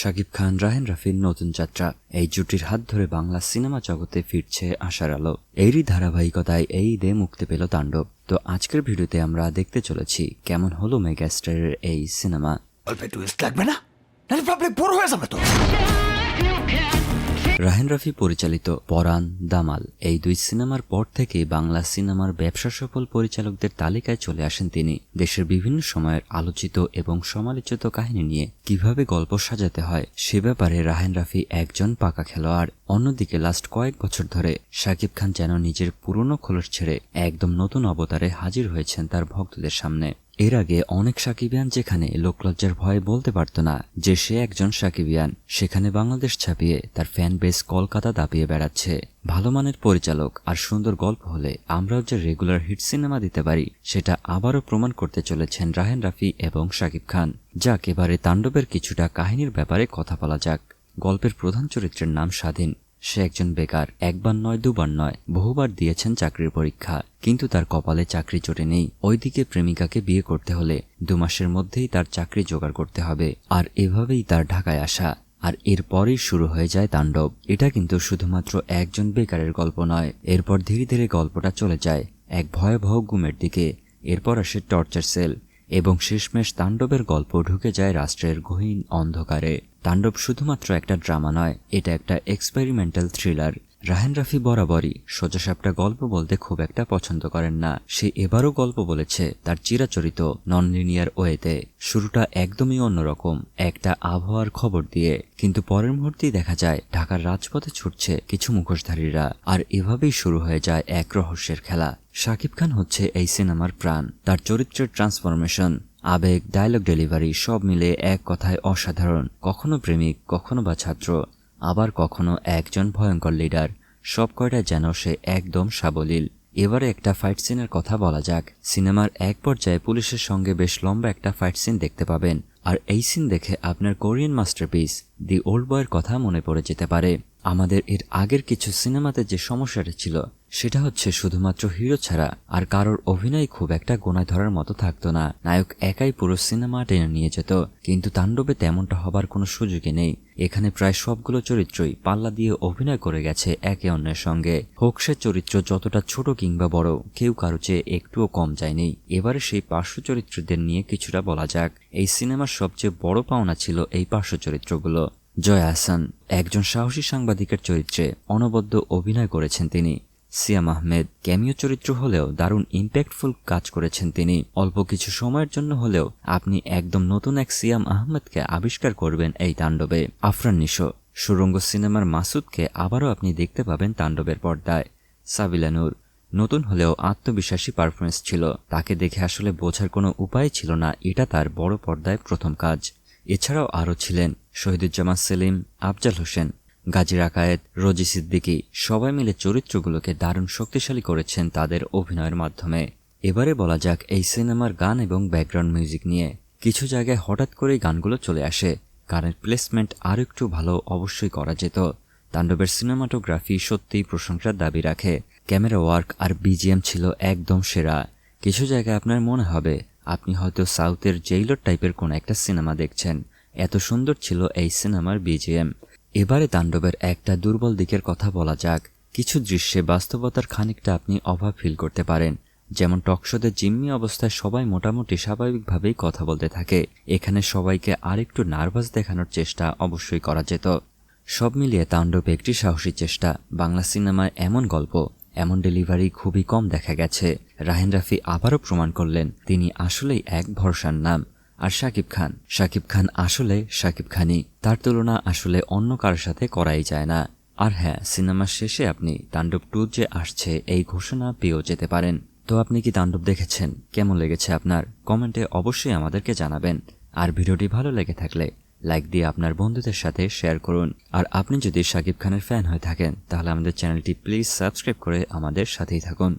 শাকিব খান রাহেন রাফির নতুন যাত্রা। এই জুটির হাত ধরে বাংলা সিনেমা জগতে ফিরছে আশার আলো। এরই ধারাবাহিকতায় এই ঈদে মুক্তি পেল তাণ্ডব। তো আজকের ভিডিওতে আমরা দেখতে চলেছি কেমন হলো মেগাস্টারের এই সিনেমা। অল্প টুইস্ট লাগবে না? নাহলে পাবলিক বড় হয়ে যাবে তো। রাহেন রাফি পরিচালিত পরাণ দামাল। এই দুই সিনেমার পর থেকেই বাংলা সিনেমার ব্যবসা সফল পরিচালকদের তালিকায় চলে আসেন তিনি। দেশের বিভিন্ন সময়ের আলোচিত এবং সমালোচিত কাহিনী নিয়ে কীভাবে গল্প সাজাতে হয়, সে ব্যাপারে রাহেন রাফি একজন পাকা খেলোয়াড়। অন্যদিকে লাস্ট কয়েক বছর ধরে শাকিব খান যেন নিজের পুরনো খোলস ছেড়ে একদম নতুন অবতারে হাজির হয়েছেন তার ভক্তদের সামনে। এর আগে অনেক সাকিবিয়ান যেখানে লোকলজ্জার ভয়ে বলতে পারত না যে সে একজন সাকিবিয়ান, সেখানে বাংলাদেশ ছাপিয়ে তার ফ্যান বেস কলকাতা দাপিয়ে বেড়াচ্ছে। ভালো মানের পরিচালক আর সুন্দর গল্প হলে আমরাও যে রেগুলার হিট সিনেমা দিতে পারি, সেটা আবারও প্রমাণ করতে চলেছেন রাহেন রাফি এবং শাকিব খান। যাক, এবারে তাণ্ডবের কিছুটা কাহিনীর ব্যাপারে কথা বলা যাক। গল্পের প্রধান চরিত্রের নাম স্বাধীন। সে একজন বেকার, একবার নয়, দুবার নয়, বহুবার দিয়েছেন চাকরির পরীক্ষা, কিন্তু তার কপালে চাকরি জোটে নেই। ওইদিকে প্রেমিকাকে বিয়ে করতে হলে দু মাসের মধ্যেই তার চাকরি জোগাড় করতে হবে, আর এভাবেই তার ঢাকায় আসা, আর এরপরেই শুরু হয়ে যায় তাণ্ডব। এটা কিন্তু শুধুমাত্র একজন বেকারের গল্প নয়, এরপর ধীরে ধীরে গল্পটা চলে যায় এক ভয়াবহ গুমের দিকে, এরপর আসে টর্চার সেল। এবং শেষমেশ তাণ্ডবের গল্প ঢুকে যায় রাষ্ট্রের গহীন অন্ধকারে। তাণ্ডব শুধুমাত্র একটা ড্রামা নয়, এটা একটা এক্সপেরিমেন্টাল থ্রিলার রাহেন রাফি বরাবরই সোজাসাপটা গল্প বলতে খুব একটা পছন্দ করেন না। সে এবারও গল্প বলেছে তার চিরাচরিত নন লিনিয়ার ওয়েতে। শুরুটা একদমই অন্যরকম, একটা আবহাওয়ার খবর দিয়ে। কিন্তু পরের মুহূর্তেই দেখা যায়, ঢাকার রাজপথে ছুটছে কিছু মুখোশধারীরা। আর এভাবেই শুরু হয়ে যায় এক রহস্যের খেলা। শাকিব খান হচ্ছে এই সিনেমার প্রাণ। তার চরিত্রের ট্রান্সফরমেশন আবেগ ডায়লগ ডেলিভারি সব মিলে এক কথায় অসাধারণ। কখনো প্রেমিক, কখনো বা ছাত্র, আবার কখনো একজন ভয়ঙ্কর লিডার সব কয়টা যেন সে একদম সাবলীল। এবারে একটা ফাইট সিনের কথা বলা যাক। সিনেমার এক পর্যায়ে পুলিশের সঙ্গে বেশ লম্বা একটা ফাইট সিন দেখতে পাবেন। আর এই সিন দেখে আপনার কোরিয়ান মাস্টারপিস দি ওল্ড বয়ের কথা মনে পড়ে যেতে পারে। আমাদের এর আগের কিছু সিনেমাতে যে সমস্যাটা ছিল সেটা হচ্ছে শুধুমাত্র হিরো ছাড়া আর কারোর অভিনয় খুব একটা গোনায় ধরার মতো থাকতো না। নায়ক একাই পুরো সিনেমা টেনে নিয়ে যেত, কিন্তু তাণ্ডবে তেমনটা হবার কোনো সুযোগই নেই। এখানে প্রায় সবগুলো চরিত্রই পাল্লা দিয়ে অভিনয় করে গেছে একে অন্যের সঙ্গে। হোক সে চরিত্র যতটা ছোট কিংবা বড়, কেউ কারও চেয়ে একটুও কম যায়নি। এবারে সেই পার্শ্ব চরিত্রদের নিয়ে কিছুটা বলা যাক। এই সিনেমার সবচেয়ে বড় পাওনা ছিল এই পার্শ্ব চরিত্রগুলো। জয় আহসান একজন সাহসী সাংবাদিকের চরিত্রে অনবদ্য অভিনয় করেছেন তিনি। সিয়াম আহমেদ ক্যামিও চরিত্র হলেও দারুণ ইম্প্যাক্টফুল কাজ করেছেন তিনি। অল্প কিছু সময়ের জন্য হলেও আপনি একদম নতুন এক সিয়াম আহমেদকে আবিষ্কার করবেন এই তাণ্ডবে। আফরান নিশো, সুরঙ্গ সিনেমার মাসুদকে আবারও আপনি দেখতে পাবেন তাণ্ডবের পর্দায়। সাবিলা নূর, নতুন হলেও আত্মবিশ্বাসী পারফরমেন্স ছিল। তাকে দেখে আসলে বোঝার কোনো উপায় ছিল না, এটা তার বড় পর্দায় প্রথম কাজ। এছাড়াও আরও ছিলেন শহীদুজ্জামান সেলিম, আফজাল হোসেন গাজী আকায়েত রোজি সিদ্দিকি সবাই মিলে চরিত্রগুলোকে দারুণ শক্তিশালী করেছেন তাদের অভিনয়ের মাধ্যমে। এবারে বলা যাক এই সিনেমার গান এবং ব্যাকগ্রাউন্ড মিউজিক নিয়ে। কিছু জায়গায় হঠাৎ করেই গানগুলো চলে আসে। গানের প্লেসমেন্ট আর একটু ভালো অবশ্যই করা যেত। তাণ্ডবের সিনেমাটোগ্রাফি সত্যিই প্রশংসার দাবি রাখে। ক্যামেরা ওয়ার্ক আর বিজিএম ছিল একদম সেরা। কিছু জায়গায় আপনার মনে হবে, আপনি হয়তো সাউথের জেইলর টাইপের কোনো একটা সিনেমা দেখছেন। এত সুন্দর ছিল এই সিনেমার বিজিএম। এবারে তাণ্ডবের একটা দুর্বল দিকের কথা বলা যাক। কিছু দৃশ্যে বাস্তবতার খানিকটা আপনি অভাব ফিল করতে পারেন। যেমন টকশোতে জিম্মি অবস্থায় সবাই মোটামুটি স্বাভাবিকভাবেই কথা বলতে থাকে। এখানে সবাইকে আরেকটু নার্ভাস দেখানোর চেষ্টা অবশ্যই করা যেত। সব মিলিয়ে তাণ্ডব একটি সাহসী চেষ্টা। বাংলা সিনেমায় এমন গল্প, এমন ডেলিভারি খুবই কম দেখা গেছে। রাহেন রাফি আবারও প্রমাণ করলেন, তিনি আসলেই এক ভরসার নাম। আর শাকিব খান। শাকিব খান আসলে শাকিব খানই। তার তুলনা আসলে অন্য কারোর সাথে করাই যায় না। আর হ্যাঁ সিনেমার শেষে আপনি তাণ্ডব টু যে আসছে, এই ঘোষণা পেয়েও যেতে পারেন। তো আপনি কি তাণ্ডব দেখেছেন? কেমন লেগেছে আপনার? কমেন্টে অবশ্যই আমাদেরকে জানাবেন। আর ভিডিওটি ভালো লেগে থাকলে লাইক দিয়ে আপনার বন্ধুদের সাথে শেয়ার করুন। আর আপনি যদি শাকিব খানের ফ্যান হয়ে থাকেন, তাহলে আমাদের চ্যানেলটি প্লিজ সাবস্ক্রাইব করে আমাদের সাথেই থাকুন।